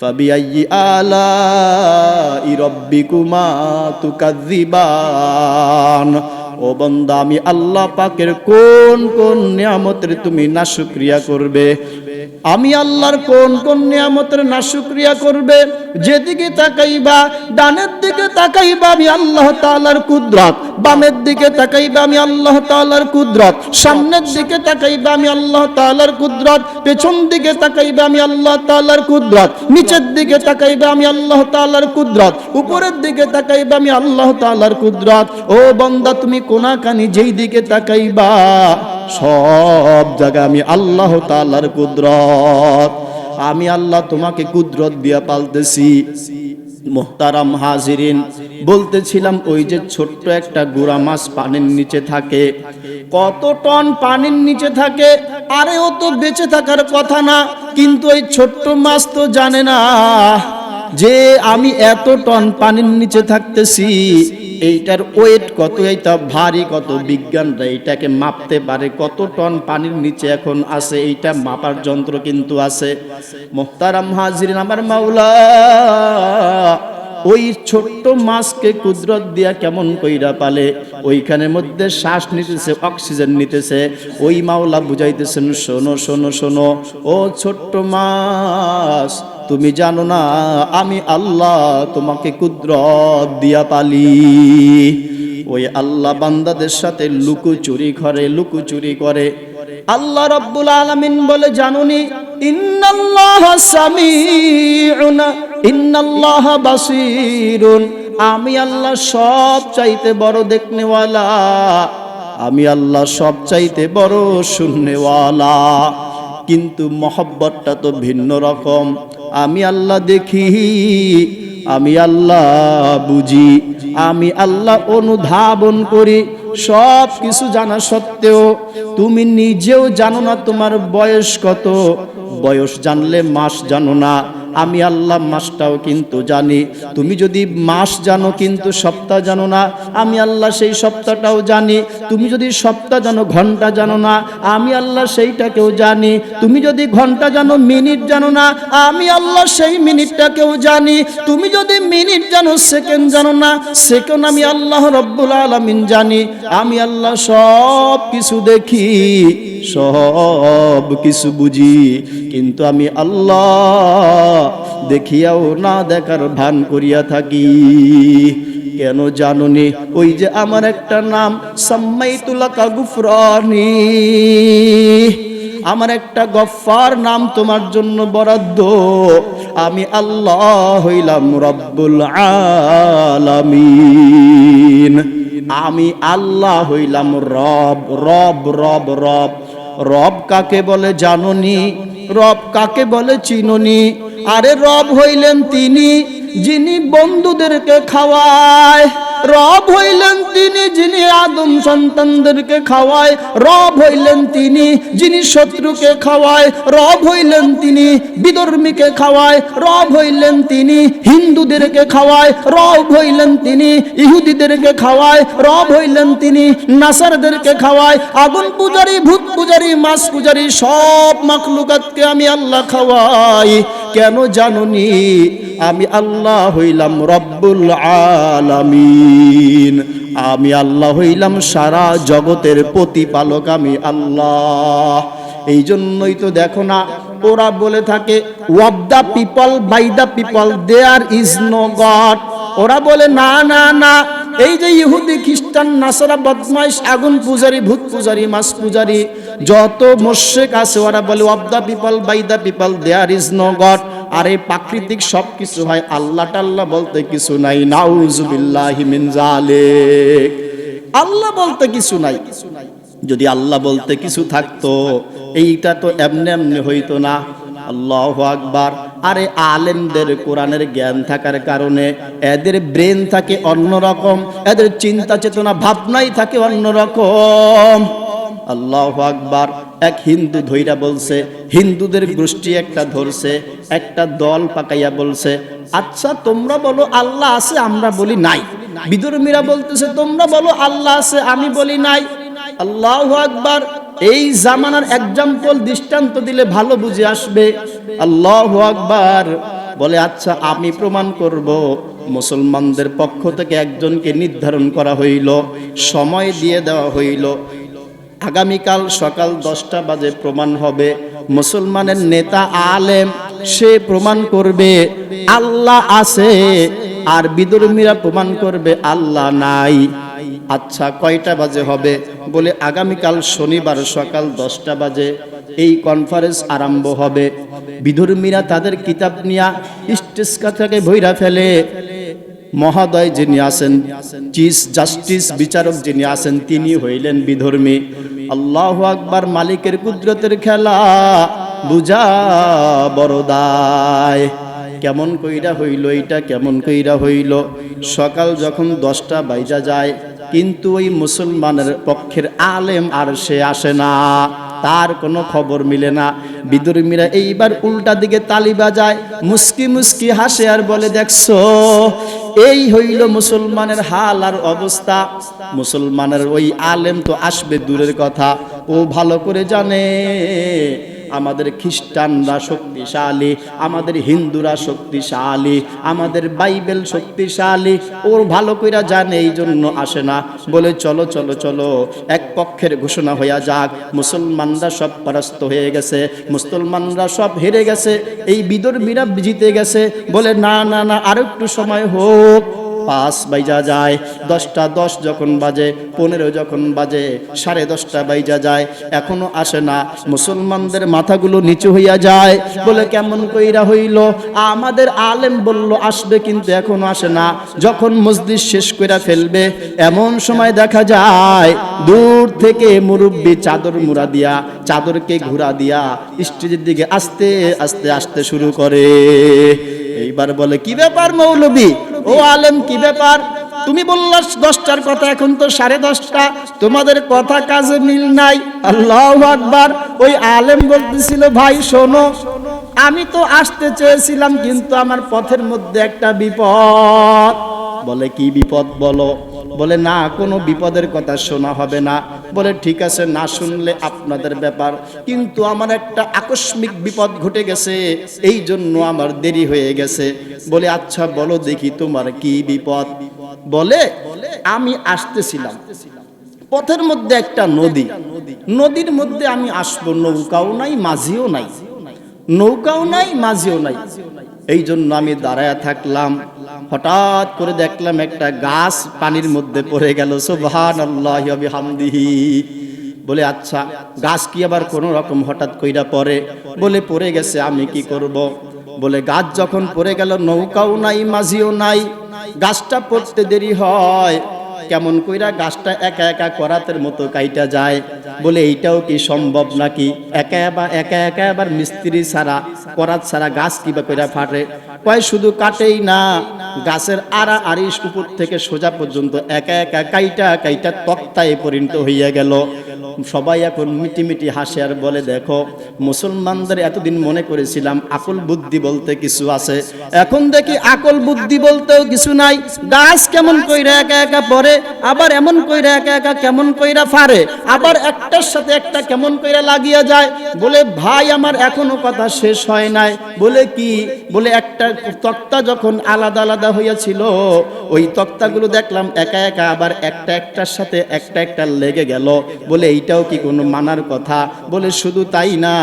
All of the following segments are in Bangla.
ফাবিআইয়ি আলাই রাব্বিকুমা তুকাযযিবান ও বন্দা, আমি আল্লাহ পাকের কোন কোন নিয়ামতের তুমি না শুক্রিয়া করবে? আমি আল্লাহর কোন কোন নিয়ামতের না শুক্রিয়া করবে? যেদিকে তাকাইবা, ডানের দিকে তাকাইবা আমি আল্লাহ তাআলার কুদরত, বামের দিকে তাকাইবা আমি আল্লাহ তাআলার কুদরত, সামনের দিকে তাকাইবা আমি আল্লাহ তালার কুদরত, পেছন দিকে তাকাইবা আমি আল্লাহ তাআলার কুদরত, নিচের দিকে তাকাইবা আমি আল্লাহ তালার কুদরত, উপরের দিকে তাকাইবা আমি আল্লাহ তালার কুদরত। ও বান্দা, তুমি কোনাকানি যেই দিকে তাকাইবা, সব জায়গায় আমি আল্লাহ তালার কুদরত। আমি আল্লাহ তোমাকে কুদরত দিয়া পালতেছি। মোহতারাম হাজিরিন, বলতেছিলাম ওই যে ছোট্ট একটা গুড়া মাছ পানির নিচে থাকে। কত টন পানির নিচে থাকে? আরে ও তো বেঁচে থাকার কথা না, কিন্তু ওই ছোট্ট মাছ তো জানে না। যে আমি এত টন পানির নিচে থাকতেছি, এইটার ওয়েট কত, এইটা ভারী কত, বিজ্ঞানরা এইটাকে মাপতে পারে। কত টন পানির নিচে এখন আছে, এইটা মাপার যন্ত্র কিন্তু আছে। মোহতারাম হাজিরিন, আমার মাওলা, ওই ছোট্ট মাছকে কুদরত দিয়া কেমন কইরা পালে? ওইখানের মধ্যে শ্বাস নিতেছে, অক্সিজেন নিতেছে। ওই মাওলা বুঝাইতেছেন, শোনো শোনো শোনো, ও ছোট্ট মাছ তুমি জানো না, আমি আল্লাহ তোমাকে কুদরত দিয়া পালি। ওই আল্লাহ বান্দাদের সাথে লুকোচুরি করে লুকোচুরি করে। আল্লাহ রব্বুল আলামিন বলে, জানুনি আমি আল্লাহ সব চাইতে বড় দেখনেওয়ালা। আমি আল্লাহ সব চাইতে বড় শুননেওয়ালা। কিন্তু মহব্বতটা তো ভিন্ন রকম। আমি আল্লাহ দেখি, আমি আল্লাহ বুঝি, আমি আল্লাহ অনুধাবন করি। সব কিছু জানা সত্ত্বেও তুমি নিজেও জানো না তোমার বয়স কত। বয়স জানলে মাস জানো না। আমি আল্লাহ মাসটাও কিন্তু জানি। তুমি যদি মাস জানো কিন্তু সপ্তাহ জানো না। আমি আল্লাহ সেই সপ্তাহটাও জানি। তুমি যদি সপ্তাহ জানো, ঘণ্টা জানো না। আমি আল্লাহ সেইটাকেও জানি। তুমি যদি ঘণ্টা জানো, মিনিট জানো না। আমি আল্লাহ সেই মিনিটটাকেও জানি। তুমি যদি মিনিট জানো, সেকেন্ড জানো না। সেকেন্ড আমি আল্লাহ রব্বুল আলমিন জানি। আমি আল্লাহ সব কিছু দেখি, সব কিছু বুঝি। কিন্তু আমি আল্লাহ দেখিয়াও না দেখার ভান করিয়া থাকি। কেন জানুনি? ওই যে আমার একটা নাম সাম্মাইতুল্লাহ কাগুফরানি আমার একটা গফার নাম তোমার জন্য বরাদ্দ। আমি আল্লাহ হইলাম রব্বুল আলামিন। আমি আল্লাহ হইলাম রব রব রব রব। রব কাকে বলে জাননি? রব কাকে বলে চিননি? আরে রব হইলেন তিনি যিনি বন্ধুদেরকে খাওয়ায়। রব হইলেন তিনি যিনি আদম সন্তানদেরকে খাওয়ায়, রব হইলেন তিনি যিনি শত্রুকে খাওয়ায়, রব হইলেন তিনি বিধর্মীকে খাওয়ায়, রব হইলেন তিনি হিন্দুদেরকে খাওয়ায়, রব হইলেন তিনি ইহুদিদেরকে খাওয়ায়, রব হইলেন তিনি নাসারদেরকে খাওয়ায়, আগুন পূজারি, ভূত পূজারি, মাছ পূজারি সব মাখলুকাতকে আমি আল্লাহ খাওয়াই। কেন জানুনি? আমি আল্লাহ হইলাম রব্বুল আলামিন। আমি আল্লাহ হইলাম সারা জগতের প্রতিপালক, আমি আল্লাহ। এই জন্যই তো দেখো না, ওরা বলে থাকে of the people by the people there is no god ওরা বলে, না না না এই যে ইহুদি খ্রিস্টান, নাসারা, বদমাইশ, আগুন পূজারি, ভূত পূজারি মাস পূজারি, যত মোশেক আছে, ওরা বলে of the people by the people there is no god আর প্রাকৃতিক সব কিছু হয় আল্লাহ টাল্লাহ বলতে কিছু নাই। নাউজুবিল্লাহি মিন জালিক আল্লাহ বলতে কিছু নাই। যদি আল্লাহ বলতে কিছু থাকতো, এইটা তো এমনি এমনি হইতো না। আল্লাহ আকবার। আরে আলেমদের কোরআনের জ্ঞান থাকার কারণে এদের ব্রেন থাকে অন্যরকম, এদের চিন্তা চেতনা ভাবনাই থাকে অন্যরকম। আল্লাহ আকবার, এক হিন্দু ধৈরা বলছে, হিন্দুদের গোষ্ঠী একটা ধরছে, একটা দল পাকাইয়া বলছে আচ্ছা তোমরা বলো আল্লাহ আছে, আমরা বলি নাই। বিদর্মীরা বলতেছে, তোমরা বলো আল্লাহ আছে, আমি বলি নাই। আল্লাহ আকবার, এই জামানার এক্সাম্পল দৃষ্টান্ত দিলে ভালো বুঝে আসবে। আল্লাহ আকবার। বলে আচ্ছা আমি প্রমাণ করব। মুসলমানদের পক্ষ থেকে একজনকে নির্ধারণ করা হইল, সময় দিয়ে দেওয়া হইল। আগামীকাল সকাল দশটা বাজে প্রমাণ হবে। মুসলমানের নেতা আলেম, সে প্রমাণ করবে, আল্লাহ আছে। আর বিদর্মীরা প্রমাণ করবে, আল্লাহ নাই। আচ্ছা কয়টা বাজে হবে? বলে, আগামীকাল শনিবার সকাল দশটা বাজে। এই কনফারেন্স আরম্ভ হবে। বিধর্মীরা তাদের কিতাব নিয়া স্টেজ থেকে ভৈরা ফেলে। মহোদয় যিনি আছেন চিফ জাস্টিস বিচারক যিনি আছেন, তিনি হইলেন বিধর্মী। আল্লাহ আকবার মালিকের কুদরতের খেলা বুঝা বড়দায় কেমন কইরা হইল এইটা, কেমন কইরা হইল। সকাল যখন দশটা বাইজা যায়, কিন্তু ওই মুসলমানের পক্ষের আলেম আর সে আসে না। তার কোনো খবর মিলে না। বিদুর্মীরা এইবার উল্টা দিকে তালি বাজায়। মুস্কি মুস্কি হাসে আর বলে, দেখছ, এই হইল মুসলমানের হাল আর অবস্থা। মুসলমানের ওই আলেম তো আসবে দূরের কথা। ও ভালো করে জানে আমাদের খ্রিস্টানরা শক্তিশালী, আমাদের হিন্দুরা শক্তিশালী, আমাদের বাইবেল শক্তিশালী, ওর ভালো কইরা জানে এই জন্য আসে না। বলে, চলো চলো চলো, এক পক্ষের ঘোষণা হইয়া যাক। মুসলমানরা সব পরাস্ত হয়ে গেছে, মুসলমানরা সব হেরে গেছে, এই বিদর্মীরা জিতে গেছে। বলে, না না না আর একটু সময় হোক। পাঁচ বাইজা যায়, দশটা দশ যখন বাজে, পনেরো যখন বাজে, সাড়ে দশটা বাইজা যায়, এখনও আসে না। মুসলমানদের মাথাগুলো নিচু হইয়া যায়, বলে কেমন কইরা হইল? আমাদের আলেম বলল, আসবে কিন্তু এখনও আসে না। যখন মসজিদ শেষ কইরা ফেলবে, এমন সময় দেখা যায়, দূর থেকে মুরব্বী চাদর মুড়া দিয়া, চাদরকে ঘুরা দিয়া, স্টেজের দিকে আস্তে আস্তে, আসতে শুরু করে। এইবার বলে, কি ব্যাপার মৌলবী? ও আলেম, কি ব্যাপার? তুমি বললা দশটার কথা, এখন তো সাড়ে দশটা। তোমাদের কথা কাজে মিল নাই। আল্লাহ আকবার। ওই আলেম বলতেছিল, ভাই, শোনো। আমি তো আসতে চেয়েছিলাম, কিন্তু আমার পথের মধ্যে একটা বিপদ। বলে, কি বিপদ বলো? বলে, না, কোনো বিপদের কথা শোনা হবে না। বলে, ঠিক আছে, না শুনলে আপনাদের ব্যাপার, কিন্তু আমার একটা আকস্মিক বিপদ ঘটে গেছে, এই জন্য আমার দেরি হয়ে গেছে। বলে আচ্ছা বলো দেখি তোমার কি বিপদ? বলে, আমি আসতেছিলাম। পথের মধ্যে একটা নদী। নদীর মধ্যে আমি আসব, নৌকাও নাই, মাঝিও নাই। নৌকাও নাই, মাঝিও নাই। এই জন্য আমি দাঁড়ায় থাকলাম। হঠাৎ করে দেখলাম একটা গাছ পানির মধ্যে পড়ে গেল। আল্লাহ হামদিহি বলে আচ্ছা গাছ কি আবার কোনো রকম হঠাৎ কইরা পড়ে? বলে, পড়ে গেছে, আমি কি করব? বলে, গাছ যখন পড়ে গেল, নৌকাও নাই, মাঝিও নাই। গাছটা পড়তে দেরি হয়। কেমন কইরা গাছটা একা একা করাতের মতো কাইটা যায়। বলে এইটাও কি সম্ভব নাকি? একা একা একা একা আবার মিস্ত্রি ছাড়া, করাত ছাড়া গাছ কিবা কইরা ফাটে? কয়, শুধু কাটেই না, গাছের আড়া আড়িস উপর থেকে সোজা পর্যন্ত একা একা কাইটা কাইটা তক্তায় পরিণত হইয়া গেল। সবাই এখন মিটি মিটি হাসে আর বলে, দেখো, মুসলমানদের এতদিন মনে করেছিলাম আকল বুদ্ধি বলতে কিছু আছে। এখন দেখি আকল বুদ্ধি বলতেও কিছু নাই। গাছ কেমন কইরা একা একা পড়ে, আবার এমন কইরা একা একা কেমন কইরা ফারে আবার একটার সাথে একটা কেমন কইরা লাগিয়া যায়। বলে, ভাই, আমার এখনও কথা শেষ হয় নাই। বলে, কি? বলে, একটা তক্তা যখন আলাদা আলাদা হইয়াছিল, ওই তক্তাগুলো দেখলাম একা একা, আবার একটা একটার সাথে একটা একটা লেগে গেল। বলে এইটাও কি কোনো মানার কথা? বলে শুধু তাই না,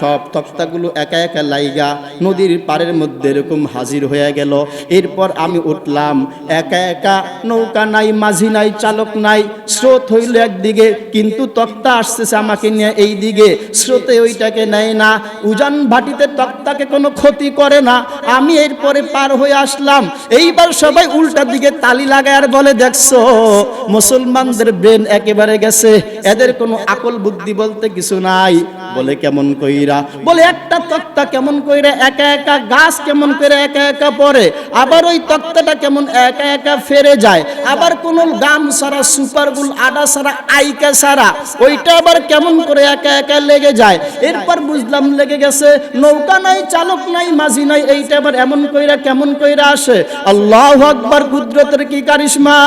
সব তক্তাগুলো একা একা লাইগা নদীর পাড়ের মধ্যে এরকম হাজির হয়ে গেল। এরপর আমি উঠলাম, একা একা নৌকা নাই, মাঝি নাই, চালক নাই, স্রোত হইল একদিকে, কিন্তু তক্তা আসতেছে আমাকে নিয়ে এই দিকে স্রোতে ওইটাকে নেয় না, উজান ভাটিতে তক্তাকে কোনো ক্ষতি করে না। আমি এরপরে পার হয়ে আসলাম, এইবার সবাই উল্টা দিকে তালি লাগায় আর বলে, দেখছ, মুসলমানদের ব্রেন একেবারে গেছে, এদের কোনো আকল বুদ্ধি বলতে কিছু নাই। বলে কেমন কইরা, বলে একটা তক্তা কেমন কইরা একা একা, গাছ কেমন করে একা একা পড়ে, আবার ওই তক্তাটা কেমন একা একা ফেরে যায়, আবার কোন গাম সারা সুপারগুল আডা সারা, আইকা সারা, ওইটা আবার কেমন করে একা একা লেগে যায়। এরপর বুঝলাম লেগে গেছে, নৌকা নাই, চালক নাই, মাঝি নাই, এইটা আবার এমন কইরা কেমন কইরা আসে। আল্লাহ আকবার, কুদরতের কি কারিশমা?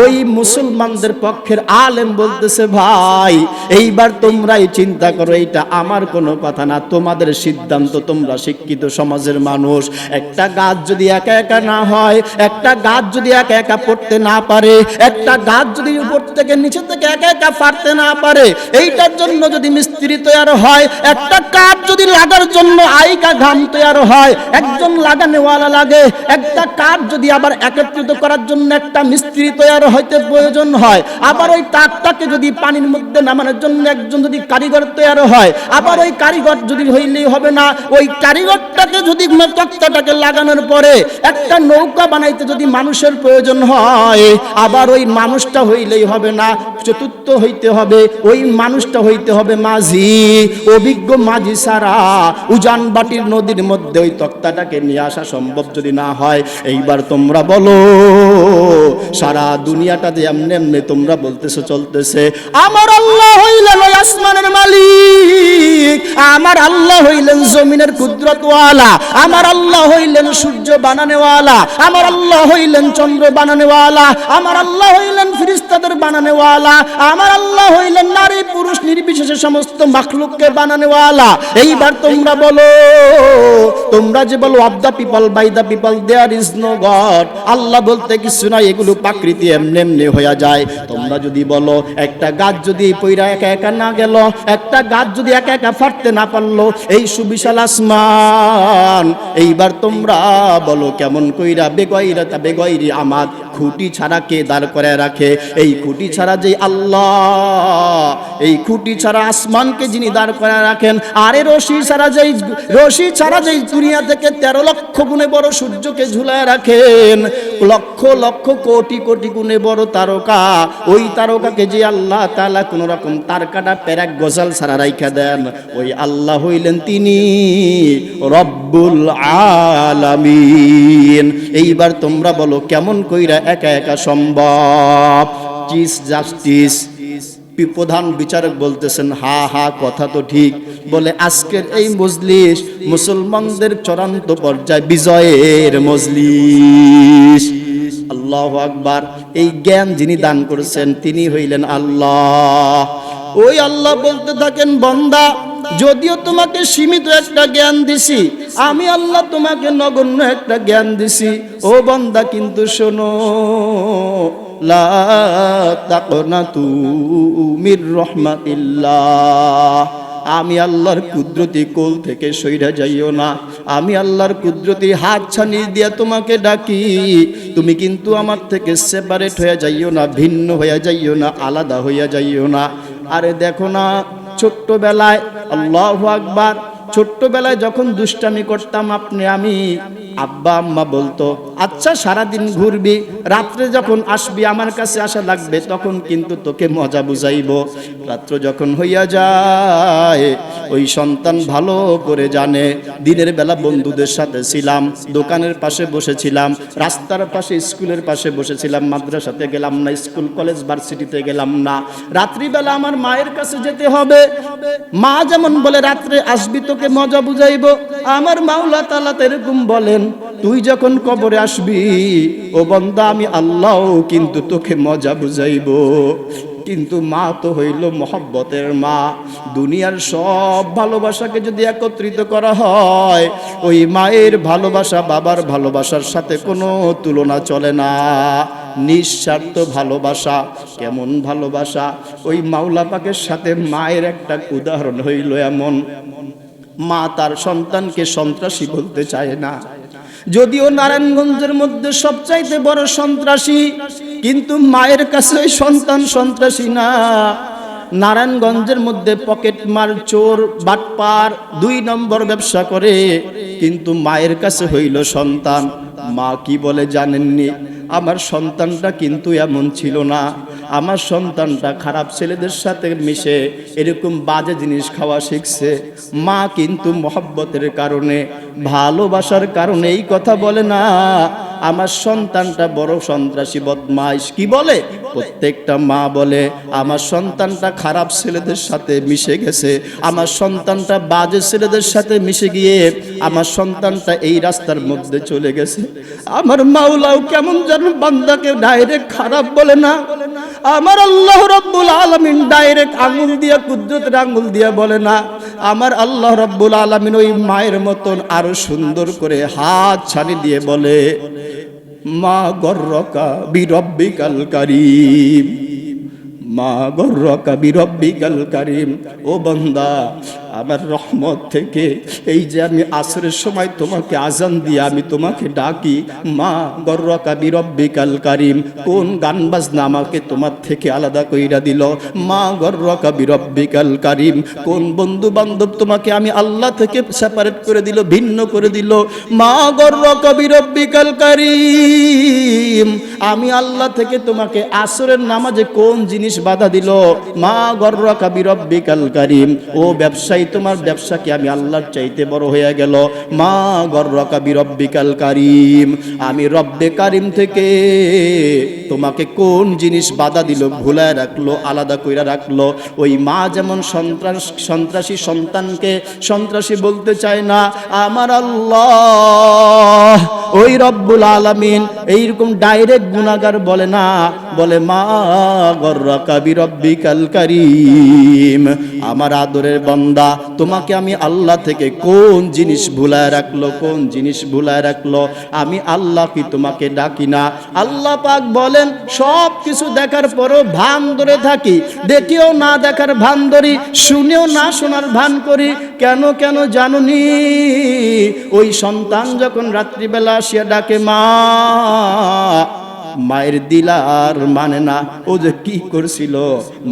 ওই মুসলমানদের পক্ষের আলেম বলতেছে, ভাই, এইবার তোমরাই চিন্তা করো, এইটা আমার কোনো কথা না। তোমাদের সিদ্ধান্ত তোমরা শিক্ষিত সমাজের মানুষ। একটা গাছ যদি একা একা না হয়, একটা গাছ যদি একা একা পড়তে না পারে, একটা গাছ যদি উপর থেকে নিচে থেকে একা একা ফাটতে না পারে, এইটার জন্য যদি মিস্ত্রি তৈরি হয়, একটা কাঠ যদি লাগার জন্য আইকা ঘাম তৈরি হয়, একজন লাগানেওয়ালা লাগে, একটা কাঠ যদি আবার একত্রিত করার জন্য একটা মিস্ত্রি তৈরি হইতে প্রয়োজন হয়, আবার ওই কাঠটাকে যদি পানির মধ্যে নামানোর জন্য একজন যদি কারিগর তৈরি হয়, আবার ওই কারিগর যদি হইলেই হবে না, ওই কারিগরটাকে যদি তক্তাটাকে লাগানোর পরে একটা নৌকা বানাইতে যদি মানুষের প্রয়োজন হয়, আবার ওই মানুষটা হইলেই হবে না, চতুর্থ হইতে হবে, ওই মানুষটা হইতে হবে মাঝি, অভিজ্ঞ মাঝি সারা, উজান বাটির নদীর মধ্যে ওই তক্তাটাকে নিয়ে আসা সম্ভব যদি না হয়, এইবার তোমরা বলো, সারা দুনিয়াটাতে এমনি এমনি তোমরা বলতেছো চলতেছে আমার আল্লাহ হইলেন ওই আসমানের মালিক, আমার আল্লাহ হইলেন জমিনের কুদরতওয়ালা, আমার আল্লাহ হইলেন সূর্য বানানেওয়ালা, আমার আল্লাহ হইলেন চন্দ্র বানানেওয়ালা, আমার আল্লাহ হইলেন ফিরিস্তাদের বানানেওয়ালা, আমার আল্লাহ হইলেন নারী পুরুষ নির্বিশেষে সমস্ত মাখলুককে বানানেওয়ালা। এইবার তোমরা বলো, তোমরা যে বলো of the people by the people there is no god আল্লাহ বলতে কিছু নাই, এগুলো প্রাকৃতি এমনি এমনি হয়ে যায়। তোমরা যদি বলো একটা গাছ যদি পইরা একা একা না গেল, একটা গাছ যদি একা একা ফাটতে না পারল, এই সুবিশাল আসমান। এইবার তোমরা বলো, কেমন কইরা বেগয়রা তা বেগয়রি আমার খুঁটি ছাড়া কে দাঁড় করে রাখে? এই খুঁটি ছাড়া যে আল্লাহ, এই খুঁটি ছাড়া আসমানকে যিনি দাঁড় করে রাখেন, আরে রশি ছাড়া যেই, রশি ছাড়া যেই দুনিয়া থেকে তেরো লক্ষ গুণে বড় সূর্যকে ঝুলায় রাখেন, লক্ষ লক্ষ কোটি কোটি গুণে বড় তারকা, ওই তারকাকে যে আল্লাহ তালা কোন রকম তারকাটা প্যারাক গজাল ছাড়া রাইখা দেন, ওই আল্লাহ হইলেন তিনি রব্বুল আলামিন। এইবার তোমরা বলো, কেমন কইরা একা একা সম্ভব। চিস জাস্টিস প্রধান বিচারক বলতেছেন, হা হা, কথা তো ঠিক। বলে, আজকের এই মজলিস মুসলমানদের চূড়ান্ত পর্যায়ে, বিজয়ের মজলিস। আল্লাহ আকবার, এই জ্ঞান যিনি দান করেছেন, তিনি হইলেন আল্লাহ। ওই আল্লাহ বলতে থাকেন, বন্দা যদিও তোমাকে সীমিত একটা জ্ঞান দিছি, আমি আল্লাহ তোমাকে নগণ্য একটা জ্ঞান দিছি। ও বন্দা, কিন্তু শোনো রহমাতিল্লাহ। আমি আল্লাহর কুদরতি কোল থেকে সইরা যাইও না। আমি আল্লাহর কুদরতি হাত ছানি দিয়া তোমাকে ডাকি। তুমি কিন্তু আমার থেকে সেপারেট হয়ে যাইও না, ভিন্ন হয়ে যাইও না, আলাদা হইয়া যাইও না। আরে দেখো না ছোট্টবেলায় আল্লাহ আকবার ছোট্টবেলায় যখন দুষ্টামি করতাম আপনি আমি আব্বা আম্মা বলতো আচ্ছা সারাদিন ঘুরবি, রাত্রে যখন আসবি, আমার কাছে আসা লাগবে, তখন কিন্তু তোকে মজা বুঝাইব। রাত্র যখন হইয়া যায়, ওই সন্তান ভালো করে জানে। দিনের বেলা বন্ধুদের সাথে ছিলাম, দোকানের পাশে বসেছিলাম, রাস্তার পাশে, স্কুলের পাশে বসেছিলাম, মাদ্রাসাতে গেলাম না, স্কুল, কলেজ, ভার্সিটিতে গেলাম না। রাত্রিবেলা আমার মায়ের কাছে যেতে হবে। মা যেমন বলে, রাত্রে আসবি, তোকে মজা বুঝাইব। আমার মাওলা তালা এরকম বলেন, তুই যখন কবরে আসবি? ও বন্দা, আমি আল্লাহ কিন্তু তোকে মজা বুঝাইব। কিন্তু মা তো হইল মহব্বতের মা। দুনিয়ার সব ভালোবাসাকে যদি একত্রিত করা হয়, ওই মায়ের ভালোবাসা বাবার ভালোবাসার সাথে কোনো তুলনা চলে না। নিঃস্বার্থ ভালোবাসা, কেমন ভালোবাসা? ওই মাওলা পাকের সাথে মায়ের একটা উদাহরণ হইল এমন। মা তার সন্তানকে সন্ত্রাসী বলতে চায় না। যদিও নারায়ণগঞ্জের মধ্যে সবচাইতে বড় সন্ত্রাসী, কিন্তু মায়ের কাছে সন্তান সন্ত্রাসী না। নারায়ণগঞ্জের মধ্যে পকেট মার চোর, বাটপার, দুই নম্বর ব্যবসা করে, কিন্তু মায়ের কাছে হইল সন্তান। মা কি বলে জানেননি? আমার সন্তানটা কিন্তু এমন ছিল না। আমার সন্তানটা খারাপ ছেলেদের সাথে মিশে এরকম বাজে জিনিস খাওয়া শিখছে। মা কিন্তু মহব্বতের কারণে, ভালোবাসার কারণে এই কথা বলে না। আমার সন্তানটা বড় সন্ত্রাসী, বদমাইশ। কি বলে? প্রত্যেকটা মা বলে, আমার সন্তানটা খারাপ ছেলেদের সাথে মিশে গেছে। আমার সন্তানটা বাজে ছেলেদের সাথে মিশে গিয়ে আমার সন্তানটা এই রাস্তার মধ্যে চলে গেছে। আমার মাওলাও কেমন যেন বান্দাকে ডাইরেক্ট খারাপ বলে না। আমার আল্লাহ রব্বুল আলমিন ডাইরেক্ট আঙুল দিয়ে, কুদরতের আঙুল দিয়ে বলে না। আমার আল্লাহ রব্বুল আলমিন ওই মায়ের মতন আরও সুন্দর করে হাত ছানি দিয়ে বলে, মা গর্রকা বিরব্বিকাল কারিম, মা গর্রকা বিরব্বিকাল কারিম, ও বন্দা আমার রহমত থেকে। এই যে আমি আসরের সময় তোমাকে আজান দিয়ে আমি তোমাকে ডাকি, মা গর্রকা বিরব্বিকাল কারিম, কোন গান বাজনা আমাকে তোমার থেকে আলাদা কইরা দিল? মা গর্রকা বিরব্বিকাল কারিম, কোন বন্ধু বান্ধব তোমাকে আমি আল্লাহ থেকে সেপারেট করে দিল, ভিন্ন করে দিল? মা গর্রকা বিরব্বিকাল কারিম, আমি আল্লাহ থেকে তোমাকে আসরের নামাজে কোন জিনিস বাধা দিল? মা গর্রকা বিরব্বিকাল কারিম, ও ব্যবসায়ী তোমার ব্যবসা কি আমি আল্লাহর চাইতে বড় হয়ে গেল। মা গর্রকা বিরব্বিকাল কারিম। আমি রব্বে কারিম থেকে তোমাকে কোন জিনিস বাধা দিল, ভুলায় রাখল, আলাদা কইরা রাখল। ওই মা যেমন সন্ত্রাস, সন্ত্রাসী সন্তানকে সন্ত্রাসী বলতে চায় না, আমার আল্লাহ ওই রব্বুল আলামিন এইরকম ডাইরেক্ট গুনাগার বলে না, বলে, মা গর্রকা বিরব্বিকাল কারিম। আমার আদরের বন্দা, তোমাকে আমি আল্লাহ থেকে কোন জিনিস ভুলায় রাখল, কোন জিনিস ভুলায় রাখল? আমি আল্লাহ কি তোমাকে ডাকি না? আল্লাহ পাক বলেন, সব কিছু দেখার পরও ভান ধরে থাকি। দেখিও না দেখার ভান ধরি, শুনেও না শোনার ভান করি। কেন কেন জানুনি? ওই সন্তান যখন রাত্রিবেলা আসিয়া ডাকে মা মায়ের দিলার মানে না। ও যে কি করছিল?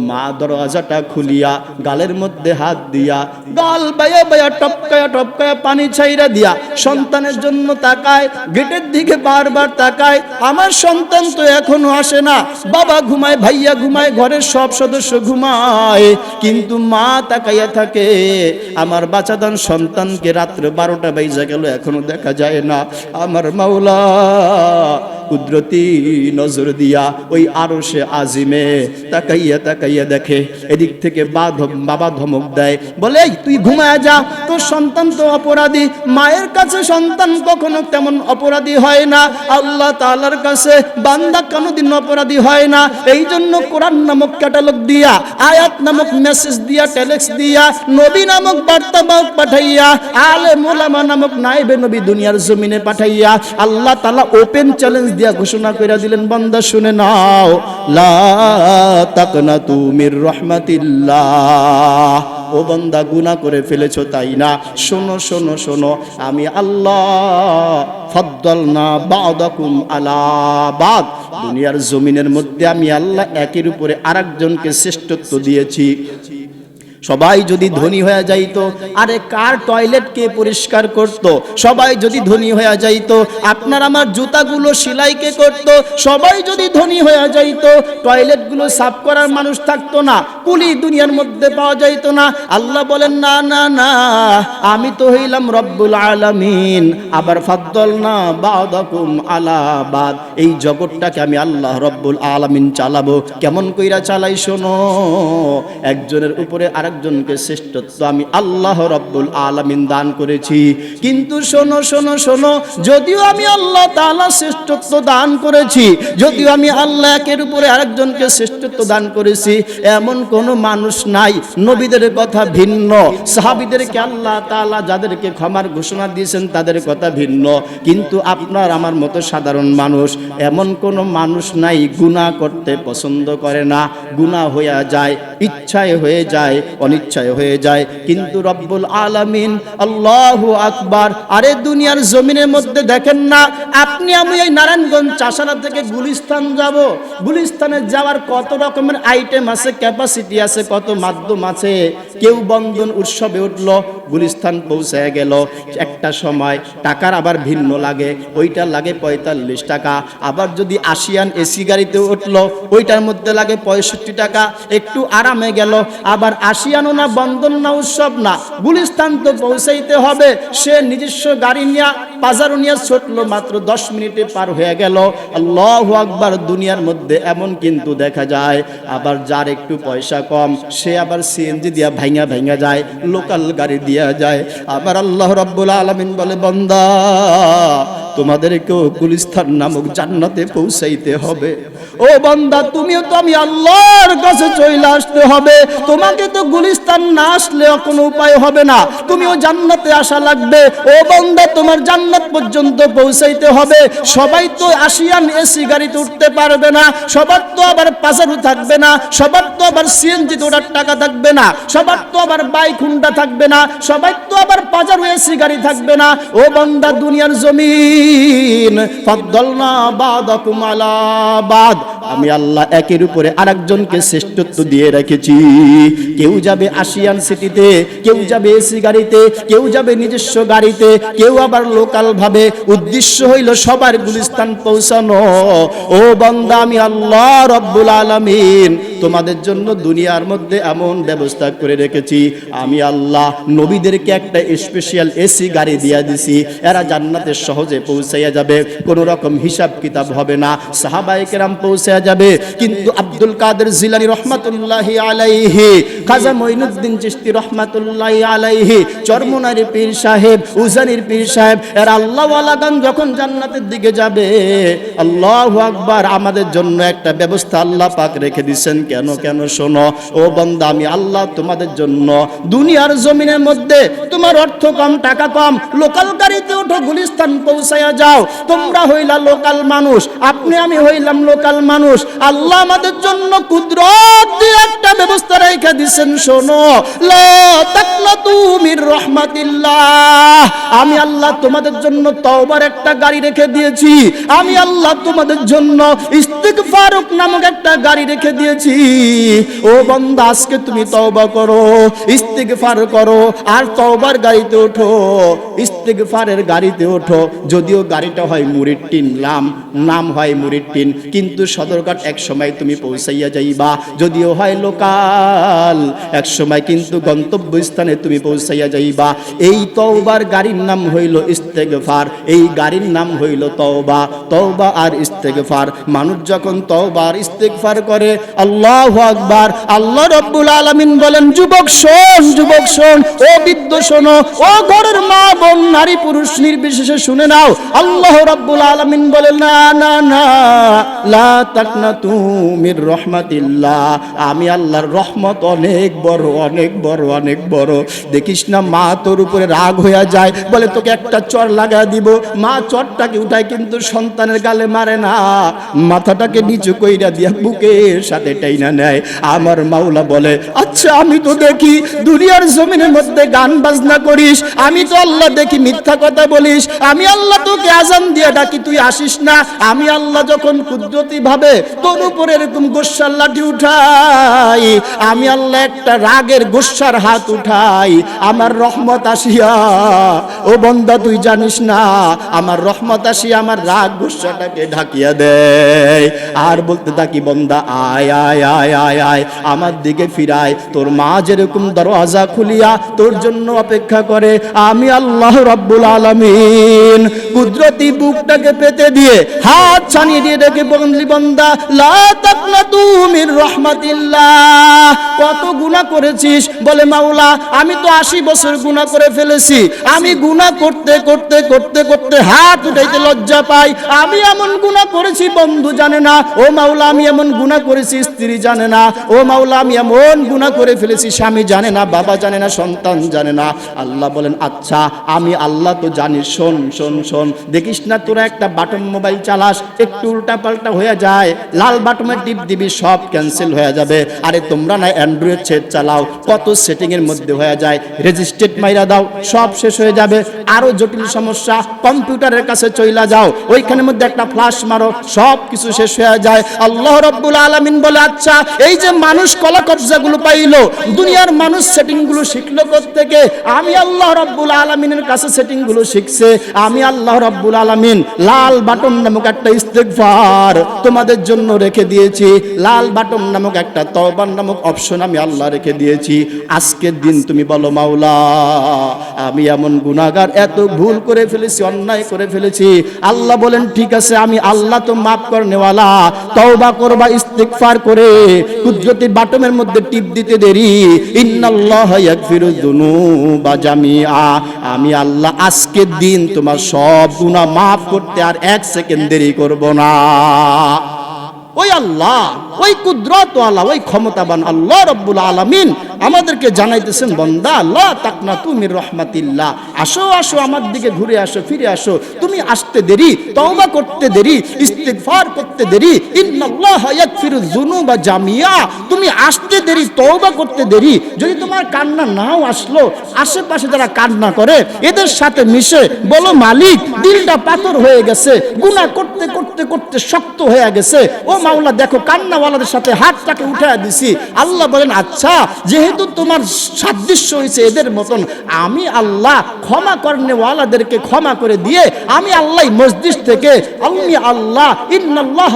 মা দরওয়াজাটা খুলিয়া গালের মধ্যে হাত দিয়া গাল বায়া বায়া টপকায়া টপকায়া পানি ছাইরা দিয়া সন্তানের জন্য তাকায়, গেটের দিকে বারবার তাকায়। আমার সন্তান তো এখনও আসে না। বাবা ঘুমায়, ভাইয়া ঘুমায়, ঘরের সব সদস্য ঘুমায়। কিন্তু মা তাকাইয়া থাকে, আমার বাচ্চাদান সন্তানকে রাত্রে বারোটা বাইজা গেল, এখনও দেখা যায় না। আমার মাওলা কুদরতি নজর দিয়া ওই আরও সে আজিমে তাকাইয়া তাকাইয়া দেখে, এদিক থেকে বাবা ধমক দেয়, বলে তুই ঘুমায় যা, তোর সন্তান তো অপরাধী, মায়ের কাছে সন্তান কখনো তেমন অপরাধী হয় না, আল্লাহ তাআলার কাছে বান্দা কোনোদিন অপরাধী হয় না এই জন্য কোরআন নামক ক্যাটালগ দিয়া, আয়াত নামক মেসেজ দিয়া, টেলেক্স দিয়া, নবী নামক বার্তা বাহক পাঠাইয়া, আলে মোলামা নামক নাইবে নবী দুনিয়ার জমিনে পাঠাইয়া, আল্লাহ তালা ওপেন চ্যালেঞ্জ দিয়া ঘোষণা করে দিলেন, বান্দা শুনে নাও, লা তাকনাতু মির রাহমাতিল্লাহ। ও বান্দা, গুনাহ করে ফেলেছো তাই না? শোনো শোনো শোনো, আমি আল্লাহ ফদ্দল না বাদাকুম আলা বাদ। দুনিয়ার জমিনের মধ্যে আমি আল্লাহ একের উপরে আরেকজনকে শ্রেষ্ঠত্ব দিয়েছি। সবাই যদি ধনী হয়ে যাইতো, আরে কার টয়লেট কে পরিষ্কার করত? সবাই যদি ধনী হয়ে যাইতো, আপনার আমার জুতাগুলো সেলাই কে করত? সবাই যদি ধনী হয়ে যাইতো টয়লেটগুলো সাফ করার মানুষ থাকতো না, কুলি দুনিয়ার মধ্যে পাওয়া যাইতো না। আল্লাহ বলেন, না না না, আমি তো হইলাম রব্বুল আলামিন, আবার ফাদ্দল না বাদাকুম আলা বাদ। এই জগৎটাকে আমি আল্লাহ রব্বুল আলামিন চালাবো। কেমন কইরা চালাই শোনো? একজনের উপরে আরেকজনকে শ্রেষ্ঠত্ব আমি আল্লাহ রব্বুল আলামিন দান করেছি। কিন্তু শোনো শোনো শোনো, যদিও আমি আল্লাহ তাআলা শ্রেষ্ঠত্ব দান করেছি, যদিও আমি আল্লাহ একের উপরে আরেকজনকে শ্রেষ্ঠত্ব দান করেছি, এমন কোনো মানুষ নাই। নবীদের কথা ভিন্ন, সাহাবিদেরকে আল্লাহ তাআলা যাদেরকে ক্ষমার ঘোষণা দিয়েছেন তাদের কথা ভিন্ন। কিন্তু আপনার আমার মতো সাধারণ মানুষ, এমন কোনো মানুষ নাই, গুনাহ করতে পছন্দ করে না, গুনাহ হয়ে যায়, ইচ্ছায় হয়ে যায় অনিচ্ছায় হয়ে যায়। কিন্তু রব্বুল আলামিন, আল্লাহু আকবার, আরে দুনিয়ার জমিনের মধ্যে দেখেন না, আপনি আমি এই নারায়ণগঞ্জ চাষারা থেকে গুলিস্তান যাব। গুলিস্তানে যাওয়ার কত রকমের আইটেম আছে ক্যাপাসিটি আছে, কত মাধ্যম আছে। কেউ বন্ধন উৎসবে উঠল, গুলিস্তান পৌঁছায় গেল। একটা সময় টাকার আবার ভিন্ন লাগে, ওইটা লাগে পঁয়তাল্লিশ টাকা। আবার যদি আসিয়ান এসি গাড়িতে উঠল, ওইটার মধ্যে লাগে পঁয়ষট্টি টাকা। একটু আরামে গেল, আবার আসিয়ানও না বন্ধন না, উৎসব না। গুলিস্তান তো পৌঁছাইতে হবে। সে নিজস্ব গাড়ি নিয়ে বাজারও নিয়ে ছুটলো, মাত্র দশ মিনিটে পার হয়ে গেল। আল্লাহ আকবার, দুনিয়ার মধ্যে এমন কিন্তু দেখা যায়। আবার যার একটু পয়সা কম, সে আবার সিএনজি দিয়া ভাঙা ভাঙা যায়, লোকাল গাড়ি দিয়া যায়। আবার আল্লাহ রব্বুল আলমিন বলে, বন্দা তোমাদেরকেও গুলিস্তান নামক জান্নাতে পৌঁছাইতে হবে। ও বান্দা, তুমিও তো আমি আল্লাহর কাছে চলে আসতে হবে। তোমাকে তো গুলিস্তান না আসলে কোনো উপায় হবে না। তুমিও জান্নাতে আসা লাগবে। ও বান্দা, তোমার জান্নাত পর্যন্ত পৌঁছাইতে হবে। সবাই তো আসিয়ান এসি গাড়িতে উঠতে পারবে না। সবার তো আবার পাজারু থাকবে না। সবার তো আবার সিএনজি ওঠার টাকা থাকবে না। সবার তো আবার বাইক হুন্ডা থাকবে না। সবাই তো আবার পাজারু এসি গাড়ি থাকবে না। ও বান্দা, দুনিয়ার জমিন আমি আল্লাহ একের উপরে আরেকজনকে শ্রেষ্ঠত্ব দিয়ে রেখেছি। কেউ যাবে আশিয়ান সিটিতে, কেউ যাবে এসি গাড়িতে, কেউ যাবে নিজস্ব গাড়িতে, কেউ আবার লোকাল ভাবে। উদ্দেশ্য হইল সবার গুলিস্তান পৌঁছানো। ও বান্দা, আমি আল্লাহ রব্বুল আলামিন, তোমাদের জন্য দুনিয়ার মধ্যে এমন ব্যবস্থা করে রেখেছি। আমি আল্লাহ নবীদেরকে একটা স্পেশাল এসি গাড়ি দিয়া দিছি। এরা জান্নাতের সহজে পৌঁছাইয়া যাবে, কোনো রকম হিসাব কিতাব হবে না। সাহাবায়ে কেরাম পৌঁছাইয়া যাবে, কিন্তু আব্দুল কাদের জিলানি রহমাতুল্লাহি আলাইহি, খাজা মঈনুদ্দিন চিশতি রহমাতুল্লাহি আলাইহি, চরমনারি পীর সাহেব, উজানির পীর সাহেব, এরা আল্লাহ ওয়ালাগান যখন জান্নাতের দিকে যাবে, আল্লাহু আকবার, আমাদের জন্য একটা ব্যবস্থা আল্লাহ পাক রেখে দিচ্ছেন কেন কেন, শোনো, ও বান্দা, আমি আল্লাহ তোমাদের জন্য দুনিয়ার জমিনের মধ্যে তোমার অর্থ কম, টাকা কম, লোকাল গাড়িতে ওঠো গুলিস্তান পৌঁছায়া যাও। তোমরা হইলা লোকাল মানুষ। আপনি আমি হইলাম লোকাল মানুষ। আল্লাহ আমাদের জন্য কুদরত দিয়ে একটা ব্যবস্থা রেখে দিচ্ছেন শোনো। লা তাকনাতু মির রাহমাতিল্লাহ। আমি আল্লাহ তোমাদের জন্য তওবার একটা গাড়ি রেখে দিয়েছি। আমি আল্লাহ তোমাদের জন্য ইস্তিগফারুক নামক একটা গাড়ি রেখে দিয়েছি। ও বান্দা, আজকে তুমি তওবা করো, ইস্তিগফার করো, আর তওবার গাড়িতে ওঠো। ইস্তিগফারের গাড়িতে ওঠো। যদিও গাড়িটা হয় মুরির টিন নাম হয় মুরির টিন, কিন্তু সদরঘাট এক সময় তুমি পৌঁছাইয়া যাইবা। যদিও হয় লোকাল, এক সময় কিন্তু গন্তব্যস্থানে তুমি পৌঁছাইয়া যাইবা। এই তওবার গাড়ির নাম হইল ইস্তেগফার, এই গাড়ির নাম হইল তওবা। তওবা আর ইস্তেগফার, মানুষ যখন তওবা আর ইস্তেগফার করে, আল্লাহু আকবার, আল্লাহ রব্বুল আলামিন বলেন, যুবক, শোন যুবক, শোন, ও বৃদ্ধ শোনো, ও ঘরের মা বোন, নারী পুরুষ নির্বিশেষে শুনে নাও আল্লাহ রব্বুল আলামিন বলেন, না না না, লা তাকনাতু মির রহমাতিল্লাহ। আমি আল্লাহর রহমত অনেক বড় অনেক বড় অনেক বড়। দেখিস না, মা তোর উপরে রাগ হইয়া যায়। বলে, তোকে একটা চর লাগা দিব। মা চরটাকে উঠায়, কিন্তু সন্তানের গালে মারে না। মাথাটাকে নিচু কইরা দিয়া বুকের সাথে টাইনা নেয়। আমার মাওলা বলে আচ্ছা আমি তো দেখি দুনিয়ার জমিনের মধ্যে গান বাজনা করিস। আমি তো আল্লাহ দেখি মিথ্যা কথা বলিস। আমি আল্লাহ তোকে আজান দিয়ে ডাকি, তুই আসিস না? আমি আল্লাহ যখন কুদরতি ভাবে তোর উপরে এরকম গোসার লাঠি উঠাই, আমি আল্লাহ একটা রাগের গোসার হাত উঠাই, আমার রহমত আসিয়া, ও বন্দা, তুই জানিস না, আমার রহমত আসিয়া আমার রাগ গোসাটাকে ঢাকিয়া দেয়। আর বলতে থাকি, বন্দা, আয় আয় আয় আয় আয়, আমার দিকে ফিরায়, তোর মা যেরকম দরওয়াজা খুলিয়া তোর জন্য অপেক্ষা করে, আমি আল্লাহ রব্বুল আলামিন কুদরতি বুকটাকে পেতে দিয়ে হাত ছানিয়ে দিয়ে ডেকে বন্ধলি বন্দা, লা তাকনাতু মির রাহমাতিল্লাহ। কত গুনাহ করেছিস? বলে, মাওলা, আমি তো আশি বছর গুনাহ করে ফেলেছি। আমি গুনাহ করতে করতে করতে করতে হাত উঠাইতে লজ্জা পাই। আমি এমন গুনাহ করেছি, বন্ধু জানে না। ও মাওলা, আমি এমন গুনাহ করেছি, স্ত্রী জানে না। ও মাওলা, আমি এমন গুনাহ করে ফেলেছি, স্বামী জানে না, বাবা জানে না, সন্তান জানে না। আল্লাহ বলেন আচ্ছা আমি আল্লাহ তো জানি, শোন শোন শোন। দেখিস না তোরা একটা বাটন মোবাইল চালাস, একটু উল্টা পাল্টা হয়ে যায়। লাল বাটনে টিপ দিবি, সব ক্যান্সেল হয়ে যাবে। আরে তোমরা না অ্যান্ড্রয়েড সেট চালাও, কত সেটিং এর মধ্যে হয়ে যায়। রেজিস্ট্রেট মাইরা দাও, সব শেষ হয়ে যাবে। আরও জটিল সমস্যা, কম্পিউটারের কাছে চইলা যাও। ওইখানের মধ্যে একটা ফ্লাশ মারো, সব কিছু শেষ হয়ে যায়। আল্লাহ রব্বুল আলামিন বলে আচ্ছা এই যে মানুষ কলা কবজাগুলো পাইলো, দুনিয়ার মানুষ সেটিংগুলো শিখলো থেকে আমি আল্লাহ রব্বুল আলামিনের কাছে সেটিংগুলো শিখছে। আমি আল্লাহ রব্বুল আলামিন লাল বাটন নামক একটা ইস্তেগফার তোমাদের জন্য রেখে দিয়েছি। লাল বাটন নামক একটা তওবার নামক অপশন আমি আল্লাহ রেখে দিয়েছি। আজকের দিন তুমি বলো, মাওলা, আমি এমন গুনাহগার, এত ভুল করে ফেলেছি, অন্যায় করে ফেলেছি। আল্লাহ বলেন, ঠিক আছে, আমি আল্লাহ তো মাফ করনেওয়ালা। তওবা করবা, ইস্তিগফার করে। কুদরতি বাটমের মধ্যে টিপ দিতে দেরি। ইন্নাল্লাহ ইয়াগফিরুয যুনুবা জামিআ। আমি আল্লাহ, আজকের দিন তোমার সব সব গুণা মাফ করতে আর এক সেকেন্ড দেরি করব না। ওই আল্লাহ, ওই কুদরত আল্লাহ ওই ক্ষমতাবান আল্লাহ রব্বুল আলামিন আমাদেরকে জানাইতেছেন, বন্দা আল্লাহ তাকনা তুমি রহমাতিল্লাহ। আসো আসো, আমার দিকে ঘুরে আসো, ফিরে আসো। তুমি আসতে দেরি, তওবা করতে দেরি, ইস্তিগফার করতে দেরি, ইন্নাল্লাহ ইয়াগফিরু যুনুবা জামিয়া। তুমি আসতে দেরি, তওবা করতে দেরি। যদি তোমার কান্না নাও আসলো, আশেপাশে যারা কান্না করে, এদের সাথে মিশে বলো, মালিক, দিলটা পাথর হয়ে গেছে, গুনাহ করতে করতে করতে শক্ত হয়ে গেছে। ও মাওলা, দেখো, কান্নাওয়ালাদের সাথে হাতটাকে উঠায় দিছি। আল্লাহ বলেন আচ্ছা যেহেতু তোমার সাদৃশ্য হয়েছে এদের মতন, আমি আল্লাহ ক্ষমা করনেওয়ালাদেরকে ক্ষমা করে দিয়ে আমি আল্লাহ মসজিদ থেকে আমি আল্লাহ, ইন্নাল্লাহ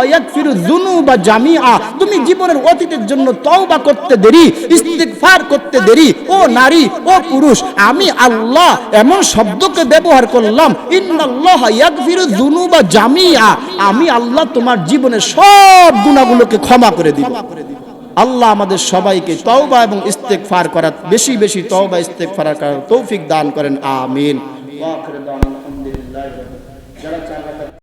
জামিআ। তুমি জীবনের অতীতের জন্য তওবা করতে দেরি, ইস্তিগফার করতে দেরি, ও নারী, ও পুরুষ, আমি আল্লাহ এমন শব্দকে ব্যবহার করলাম, ইন্নাল্লাহ ইয়াগফিরু যুনুবা জামিআ। আমি আল্লাহ তোমার জীবনের সব গুনাহগুলোকে ক্ষমা করে দিব। আল্লাহ আমাদের সবাইকে তওবা এবং ইস্তেগফার করার বেশি বেশি তওবা ইস্তেগফার করার তৌফিক দান করেন, আমিন।